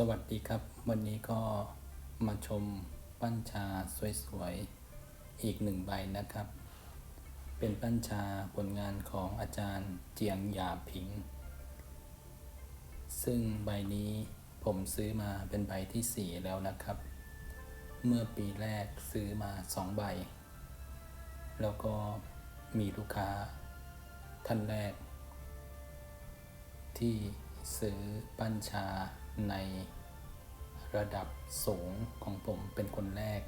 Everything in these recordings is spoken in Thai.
สวัสดีครับ วันนี้ก็มาชมปั้นชาสวยๆ อีกหนึ่งใบนะครับ เป็นปั้นชาผลงานของอาจารย์เจียงหยาผิง ซึ่งใบนี้ผมซื้อมาเป็นใบที่สี่แล้วนะครับ เมื่อปีแรกซื้อมาสองใบ แล้วก็มีลูกค้าท่านแรก ที่ซื้อปั้นชา ในระดับสูงของผมเป็นคนแรก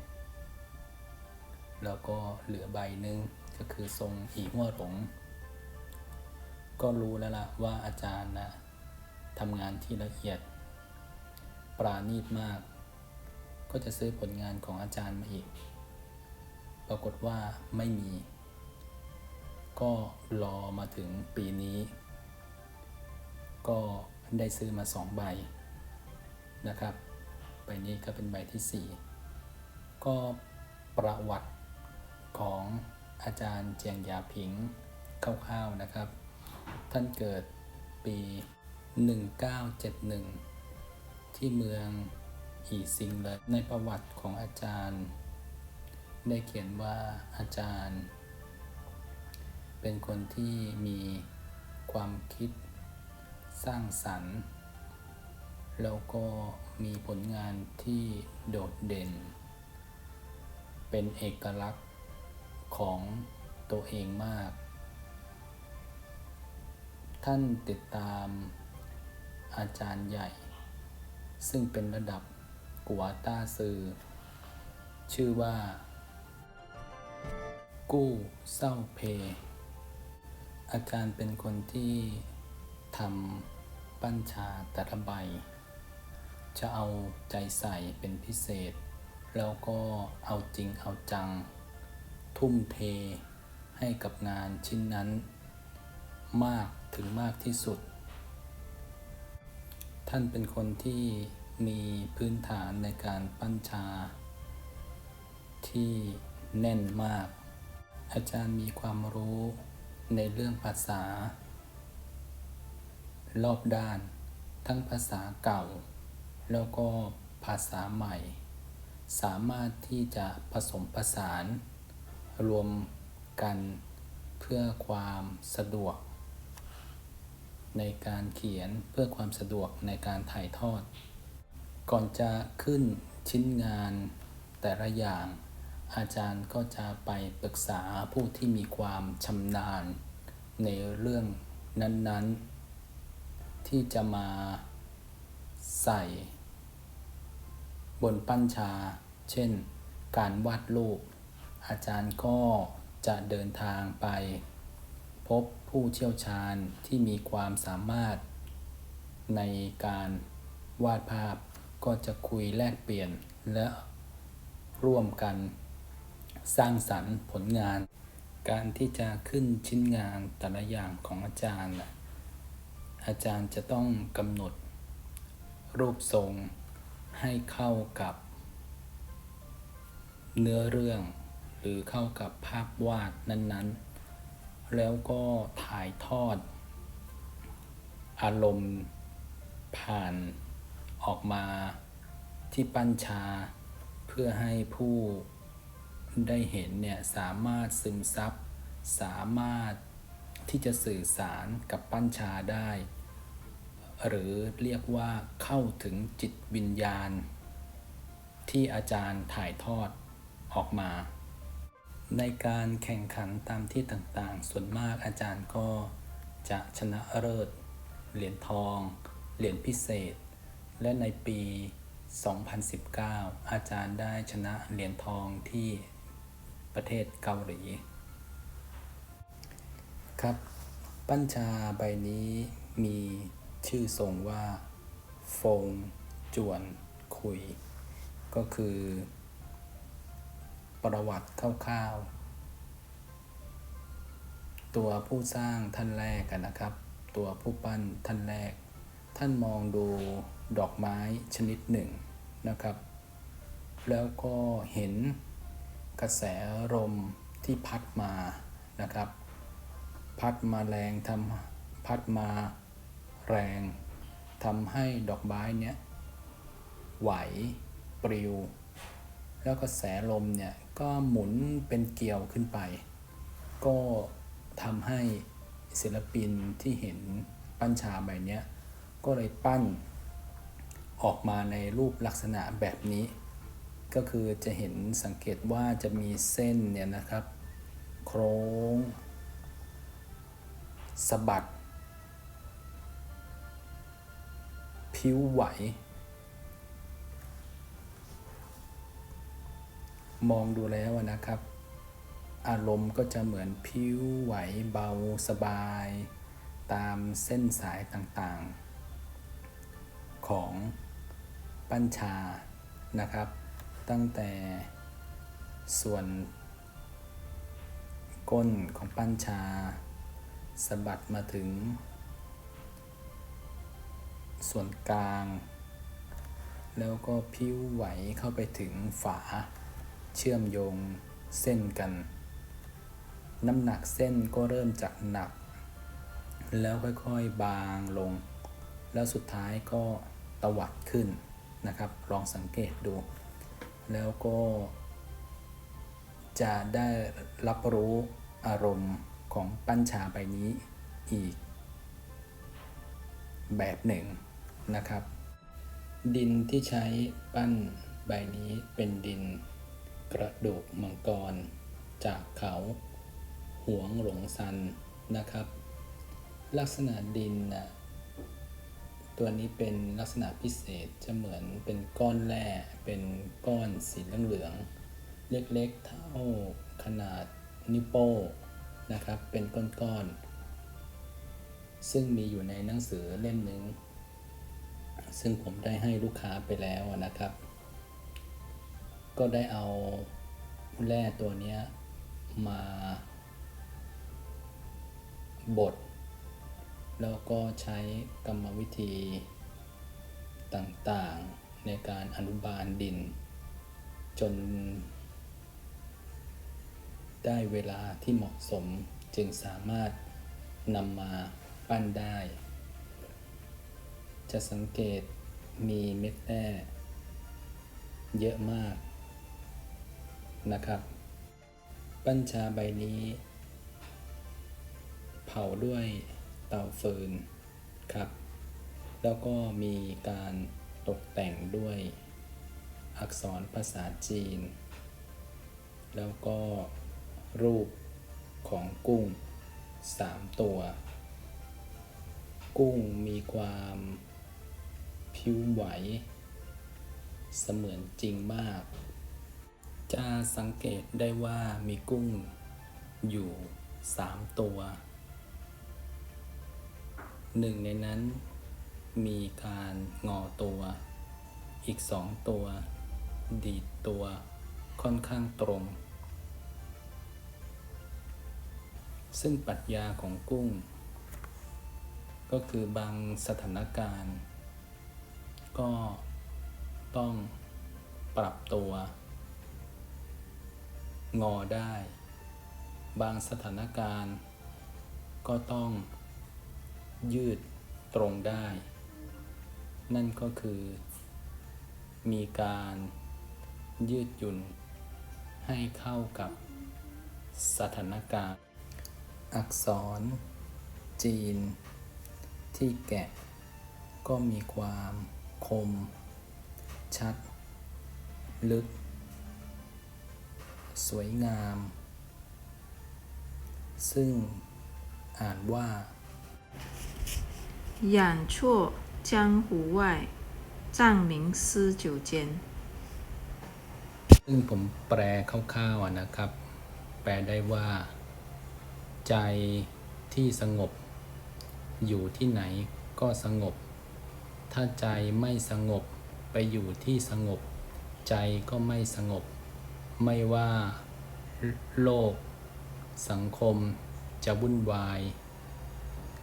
แล้วก็เหลือใบหนึ่งก็คือทรงอีหัวหลง ก็รู้แล้วล่ะว่าอาจารย์นะทำงานที่ละเอียด ปราณีตมาก ก็จะซื้อผลงานของอาจารย์มาอีก ปรากฏว่าไม่มี ก็รอมาถึงปีนี้ ก็ได้ซื้อมาสองใบ นะครับ ใบนี้ก็เป็นใบที่ 4 ก็ประวัติของอาจารย์เจียงยาผิงคร่าวๆนะครับ ท่านเกิดปี 1971 ที่เมืองอีซิงเลย ในประวัติของอาจารย์ ได้เขียนว่าอาจารย์ เป็นคนที่มีความคิดสร้างสรรค์ แล้วก็มีผลงานที่โดดเด่น เป็นเอกลักษณ์ของตัวเองมาก ท่านติดตามอาจารย์ใหญ่ ซึ่งเป็นระดับกัวต้าซือ ชื่อว่า กู้เศร้าเพ อาจารย์เป็นคนที่ทำปั้นชาแต่ละใบ จะเอาใจใส่เป็นพิเศษ แล้วก็เอาจริงเอาจัง ทุ่มเทให้กับงานชิ้นนั้น มากถึงมากที่สุด ท่านเป็นคนที่มีพื้นฐานในการปั้นชา ที่แน่นมาก อาจารย์มีความรู้ในเรื่องภาษา รอบด้านทั้งภาษาเก่า แล้วก็ภาษาใหม่ สามารถที่จะผสมผสาน รวมกันเพื่อความสะดวก ในการเขียนเพื่อความสะดวกในการถ่ายทอด ก่อนจะขึ้นชิ้นงานแต่ละอย่าง อาจารย์ก็จะไปปรึกษาผู้ที่มีความชำนาญ ในเรื่องนั้น ๆ ที่จะมาใส่ บนปั้นชา เช่น การวาดรูป อาจารย์ก็จะเดินทางไป พบผู้เชี่ยวชาญที่มีความสามารถ ในการวาดภาพก็จะคุยแลกเปลี่ยนและร่วมกัน สร้างสรรค์ผลงาน การที่จะขึ้นชิ้นงานแต่ละอย่างของอาจารย์ อาจารย์จะต้องกำหนด รูปทรง ให้เข้ากับ เนื้อเรื่อง หรือเข้ากับภาพวาดนั้นๆ แล้วก็ถ่ายทอด อารมณ์ผ่านออกมาที่ปั้นชา เพื่อให้ผู้ได้เห็นเนี่ยสามารถซึมซับ สามารถที่จะสื่อสารกับปั้นชาได้ หรือเรียกว่าเข้าถึงจิตวิญญาณ ที่อาจารย์ถ่ายทอดออกมา ในการแข่งขันตามที่ต่างๆ ส่วนมากอาจารย์ก็จะชนะเลิศเหรียญทอง เหรียญพิเศษ และในปี 2019 อาจารย์ได้ชนะเหรียญทองที่ประเทศเกาหลี ครับ ปั้ญชาใบนี้มี ชื่อทรงว่า ฟง จวน คุย ก็คือ ประวัติคร่าวๆ ตัวผู้สร้างท่านแรกกันนะครับ ตัวผู้ปั้นท่านแรก ท่านมองดูดอกไม้ชนิดหนึ่งนะครับ แล้วก็เห็นกระแสลมที่พัดมานะครับ พัดมาแรงทำพัดมา แรงทำให้ดอกไม้เนี้ยไหวปลิว แล้วก็แสลมเนี่ยก็หมุนเป็นเกลียวขึ้นไป ก็ทำให้ศิลปินที่เห็นปั้นชาใบเนี้ยก็เลยปั้นออกมาในรูปลักษณะแบบนี้ ก็คือจะเห็นสังเกตว่าจะมีเส้นเนี่ยนะครับ โค้งสะบัด ผิวไหว มองดูแล้วนะครับ อารมณ์ก็จะเหมือนผิวไหวเบาสบาย ตามเส้นสายต่างๆ ของปั้นชานะครับ ตั้งแต่ส่วนก้นของปั้นชาสะบัดมาถึง ส่วนกลาง แล้วก็พิ้วไหวเข้าไปถึงฝา เชื่อมโยงเส้นกัน น้ำหนักเส้นก็เริ่มจากหนัก แล้วค่อยๆบางลง แล้วสุดท้ายก็ตวัดขึ้นนะครับ ลองสังเกตดู แล้วก็ จะได้รับรู้อารมณ์ของปั้นชาใบนี้อีกแบบหนึ่ง นะครับ ดินที่ใช้ปั้นใบนี้เป็นดินกระดูกมังกร จากเขาหวงหลงซันนะครับ ลักษณะดินนะตัวนี้เป็นลักษณะพิเศษจะเหมือนเป็นก้อนแร่เป็นก้อนสีเหลืองเล็กๆเท่าขนาดนิ้วโป้นะครับ เป็นก้อนๆซึ่งมีอยู่ในหนังสือเล่มหนึ่ง ซึ่งผมได้ให้ลูกค้าไปแล้วนะครับ ก็ได้เอาแร่ตัวนี้มาบดแล้วก็ใช้กรรมวิธีต่างๆในการอนุบาลดิน จน ได้เวลาที่เหมาะสมจึงสามารถนำมาปั้นได้ จะสังเกตมีเม็ดแร่เยอะมากนะครับปั้นชาใบนี้ เผาด้วยเตาฟืนครับ แล้วก็มีการตกแต่งด้วยอักษรภาษาจีน แล้วก็รูปของกุ้งสามตัว กุ้งมีความ ผิวไหว เสมือนจริงมาก จะสังเกตได้ว่ามีกุ้งอยู่สามตัว หนึ่งในนั้นมีการงอตัว อีกสองตัว ดีดตัวค่อนข้างตรง ซึ่งปรัชญาของกุ้ง ก็คือบางสถานการณ์ ก็ต้องปรับตัว งอได้ บางสถานการณ์ ก็ต้องยืดตรงได้ นั่นก็คือ มีการยืดหยุ่น ให้เข้ากับสถานการณ์ อักษร จีน ที่แกะ ก็มีความ คม ชัด ลึก สวยงาม ซึ่งอ่านว่า 养错江湖外，藏名诗九间。 ซึ่งผมแปลคร่าวๆอะนะครับ แปลได้ว่า ใจที่สงบ อยู่ที่ไหนก็สงบ ถ้าใจไม่สงบไปอยู่ที่สงบ ใจก็ไม่สงบ ไม่ว่าโลก สังคมจะวุ่นวาย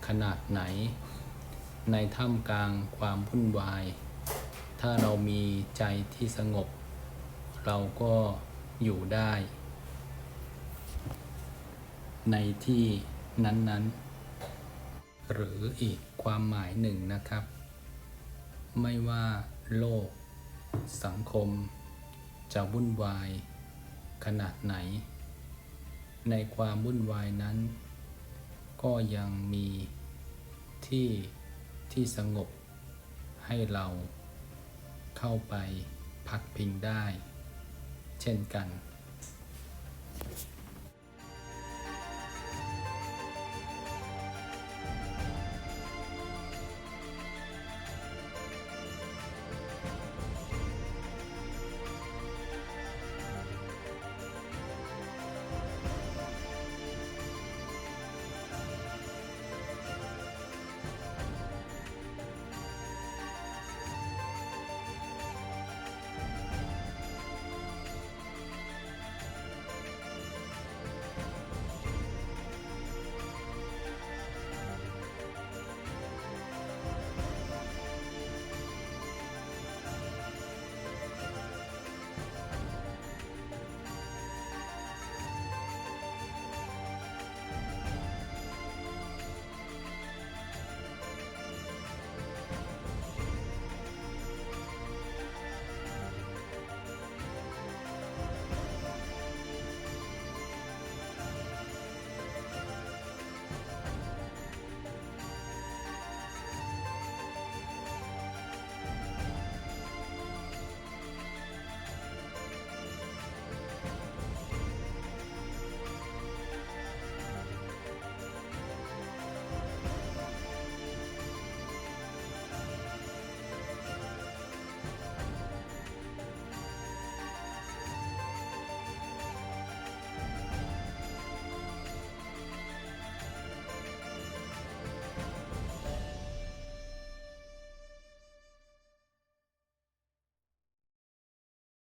ขนาดไหน ในท่ามกลางความวุ่นวาย ถ้าเรามีใจที่สงบ เราก็อยู่ได้ ในที่นั้นๆ หรืออีกความหมายหนึ่งนะครับ ไม่ว่าโลก สังคม จะวุ่นวาย ขนาดไหน ในความวุ่นวายนั้น ก็ยังมีที่ที่สงบ ให้เราเข้าไปพักพิงได้ เช่นกัน